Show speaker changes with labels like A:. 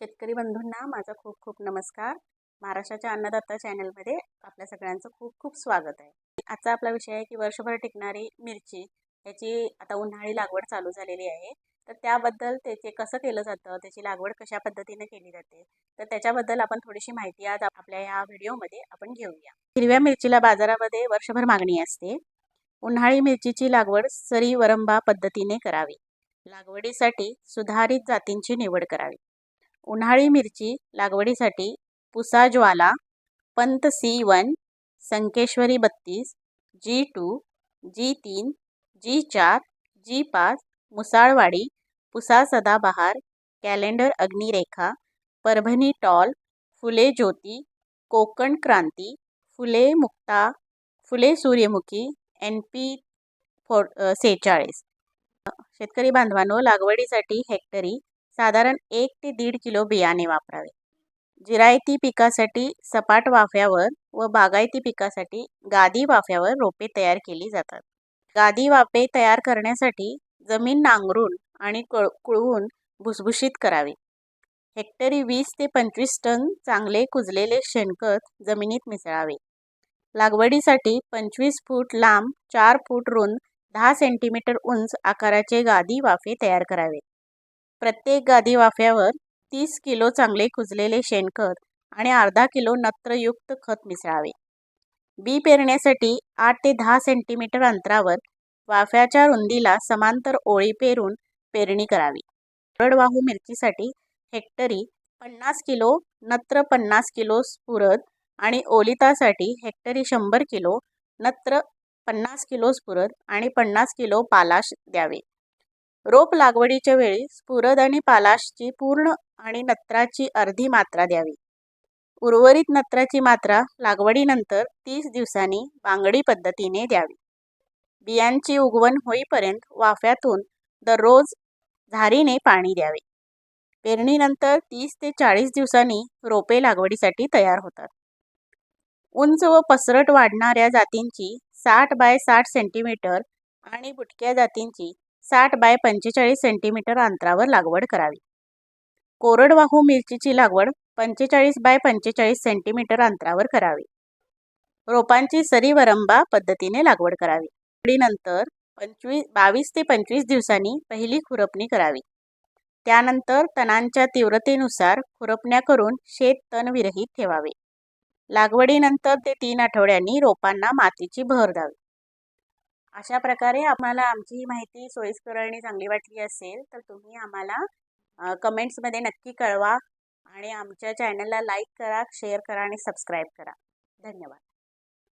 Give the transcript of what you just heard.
A: शेतकरी बंधूंना माझा खूप खूप नमस्कार. महाराष्ट्राच्या अन्नदाता चॅनलमध्ये आपल्या सगळ्यांचं खूप खूप स्वागत आहे. आजचा आपला विषय आहे की वर्षभर टिकणारी मिरची याची आता उन्हाळी लागवड चालू झालेली आहे. तर त्याबद्दल त्याचे कसं केलं जातं त्याची लागवड कशा पद्धतीने केली जाते तर त्याच्याबद्दल आपण थोडीशी माहिती आज आपल्या ह्या व्हिडिओमध्ये आपण घेऊया. हिरव्या मिरचीला बाजारामध्ये वर्षभर मागणी असते. उन्हाळी मिरचीची लागवड सरी वरंबा पद्धतीने करावी. लागवडीसाठी सुधारित जातींची निवड करावी. उन्हाळी मिरची लागवडीसाठी पुसा ज्वाला पंत सी वन संकेश्वरी बत्तीस जी टू जी तीन जी चार जी पाच मुसाळवाडी Pusa Sadabahar calendar Agnirekha Parbhani tall Phule Jyoti Konkan Kranti Phule Mukta Phule Suryamukhi N P फो सेहेचाळीस. शेतकरी बांधवांनो लागवडीसाठी हेक्टरी साधारण एक ते दीड किलो बियाणे वापरावे. जिरायती पिकासाठी सपाट वाफ्यावर व बागायती पिकासाठी गादी वाफ्यावर रोपे तयार केली जातात. गादी वाफे तयार करण्यासाठी जमीन नांगरून आणि कळ कुळवून भुसभुशीत करावे. हेक्टरी वीस ते पंचवीस टन चांगले कुजलेले शेणखत जमिनीत मिसळावे. लागवडीसाठी पंचवीस फूट लांब चार फूट रुंद दहा सेंटीमीटर उंच आकाराचे गादी वाफे तयार करावे. प्रत्येक गादी वाफ्यावर तीस किलो चांगले कुजलेले शेणखत आणि अर्धा किलो नत्रयुक्त खत मिसळावे. बी पेरण्यासाठी आठ ते दहा सेंटीमीटर अंतरावर वाफ्याच्या रुंदीला समांतर ओळी पेरून पेरणी करावी. कोरडवाहू मिरचीसाठी हेक्टरी पन्नास किलो नत्र पन्नास किलो स्फुरद आणि ओलितासाठी हेक्टरी शंभर किलो नत्र पन्नास किलो स्फुरद आणि पन्नास किलो पालाश द्यावे. रोप लागवडीच्या वेळी स्फुरद आणि पालाशची पूर्ण आणि नत्राची अर्धी मात्रा द्यावी. उर्वरित नत्राची मात्रा लागवडीनंतर तीस दिवसांनी बांगडी पद्धतीने द्यावी. बियांची उगवण होईपर्यंत वाफ्यातून दररोज झारीने पाणी द्यावे. पेरणीनंतर तीस ते चाळीस दिवसांनी रोपे लागवडीसाठी तयार होतात. उंच व पसरट वाढणाऱ्या जातींची साठ बाय साठ सेंटीमीटर आणि बुटक्या जातींची साठ बाय पंचेचाळीस सेंटीमीटर अंतरावर लागवड करावी. कोरडवाहू मिरचीची लागवड पंचेचाळीस बाय पंचेचाळीस सेंटीमीटर अंतरावर करावी. रोपांची सरी वरंबा पद्धतीने लागवड करावी. नंतर पंचवीस बावीस ते पंचवीस दिवसांनी पहिली खुरपणी करावी. त्यानंतर तणांच्या तीव्रतेनुसार खुरपण्या करून शेत तण विरहित ठेवावे. लागवडीनंतर ते तीन आठवड्यांनी रोपांना मातीची भर द्यावी. अशा प्रकारे आम्हाला आमची ही माहिती सोयीस्कर आणि चांगली वाटली असेल तर तुम्ही आम्हाला कमेंट्समध्ये नक्की कळवा आणि आमच्या चॅनलला लाईक करा शेअर करा आणि सबस्क्राईब करा. धन्यवाद.